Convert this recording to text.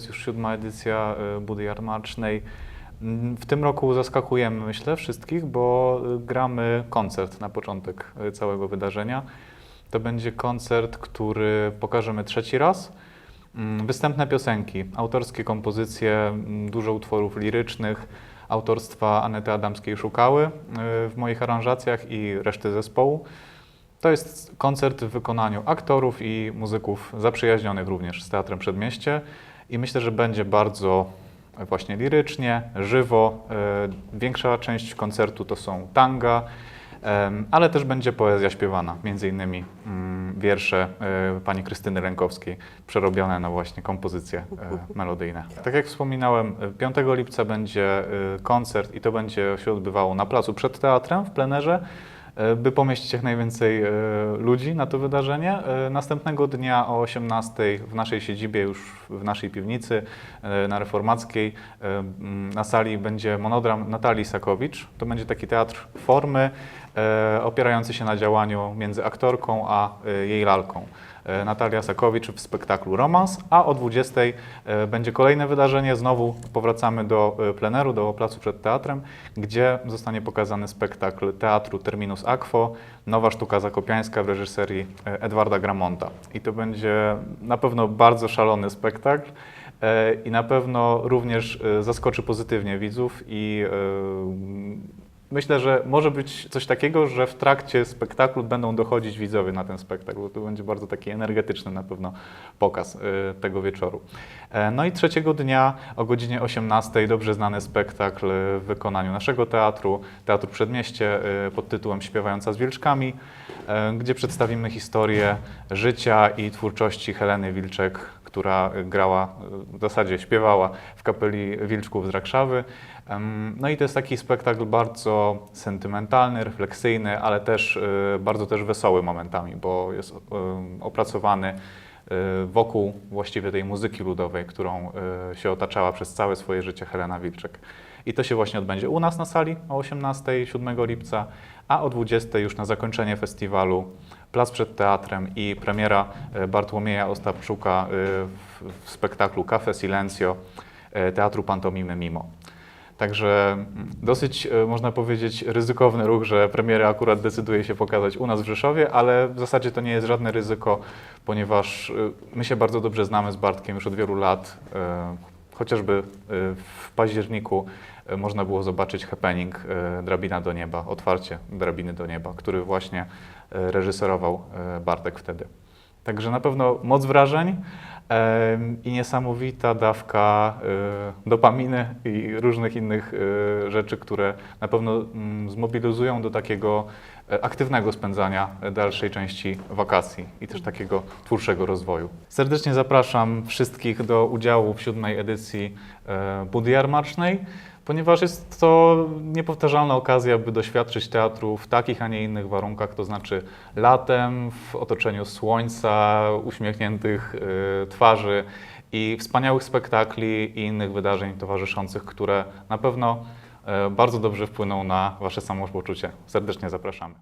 siódma edycja y, Budy Jarmarcznej. W tym roku zaskakujemy, myślę, wszystkich, bo y, gramy koncert na początek y, całego wydarzenia. To będzie koncert, który pokażemy trzeci raz. Mm, Występne piosenki, autorskie kompozycje, mm, dużo utworów lirycznych, autorstwa Anety Adamskiej-Szukały w moich aranżacjach i reszty zespołu. To jest koncert w wykonaniu aktorów i muzyków zaprzyjaźnionych również z Teatrem Przedmieście i myślę, że będzie bardzo właśnie lirycznie, żywo. Y, Większa część koncertu to są tanga, ale też będzie poezja śpiewana, między innymi mm, wiersze y, pani Krystyny Rękowskiej, przerobione na właśnie kompozycje y, melodyjne. Tak jak wspominałem, y, 5 lipca będzie koncert i to będzie się odbywało na placu przed teatrem w plenerze e, by pomieścić jak najwięcej e, ludzi na to wydarzenie. E, Następnego dnia o 18 w naszej siedzibie, już w naszej piwnicy e, na Reformackiej, e, na sali będzie monodram Natalii Sakowicz. To będzie taki teatr formy e, opierający się na działaniu między aktorką a e, jej lalką. E, Natalia Sakowicz w spektaklu Romans, a o 20 e, będzie kolejne wydarzenie. Znowu powracamy do e, pleneru, do placu przed teatrem, gdzie zostanie pokazany spektakl teatru Terminus Aquo, nowa sztuka zakopiańska w reżyserii Edwarda Gramonta. I to będzie na pewno bardzo szalony spektakl i na pewno również zaskoczy pozytywnie widzów i Myślę, że może być coś takiego, że w trakcie spektaklu będą dochodzić widzowie na ten spektakl, to będzie bardzo taki energetyczny na pewno pokaz y, tego wieczoru. E, No i trzeciego dnia o godzinie 18 dobrze znany spektakl w wykonaniu naszego teatru, Teatru Przedmieście y, pod tytułem Śpiewająca z Wilczkami, e, gdzie przedstawimy historię życia i twórczości Heleny Wilczek, która grała, w zasadzie śpiewała w kapeli Wilczków z Rakszawy. No i to jest taki spektakl bardzo sentymentalny, refleksyjny, ale też y, bardzo też wesoły momentami, bo jest y, opracowany y, wokół właściwie tej muzyki ludowej, którą się otaczała przez całe swoje życie Helena Wilczek. I to się właśnie odbędzie u nas na sali o 18, 7 lipca, a o 20 już na zakończenie festiwalu Plac przed teatrem i premiera y, Bartłomieja Ostapczuka y, w, spektaklu Cafe Silencio y, Teatru Pantomimy Mimo. Także mm, dosyć, e, można powiedzieć, ryzykowny ruch, że premierę akurat decyduje się pokazać u nas w Rzeszowie, ale w zasadzie to nie jest żadne ryzyko, ponieważ e, my się bardzo dobrze znamy z Bartkiem już od wielu lat. Chociażby e, w październiku e, można było zobaczyć happening e, Drabina do nieba, otwarcie Drabiny do nieba, który właśnie reżyserował Bartek wtedy. Także na pewno moc wrażeń i niesamowita dawka e, dopaminy i różnych innych e, rzeczy, które na pewno mm, zmobilizują do takiego e, aktywnego spędzania dalszej części wakacji i też takiego twórczego rozwoju. Serdecznie zapraszam wszystkich do udziału w siódmej edycji e, Budy Jarmarcznej ponieważ jest to niepowtarzalna okazja, by doświadczyć teatru w takich, a nie innych warunkach, to znaczy latem, w otoczeniu słońca, uśmiechniętych y, twarzy i wspaniałych spektakli i innych wydarzeń towarzyszących, które na pewno y, bardzo dobrze wpłyną na Wasze samopoczucie. Serdecznie zapraszamy.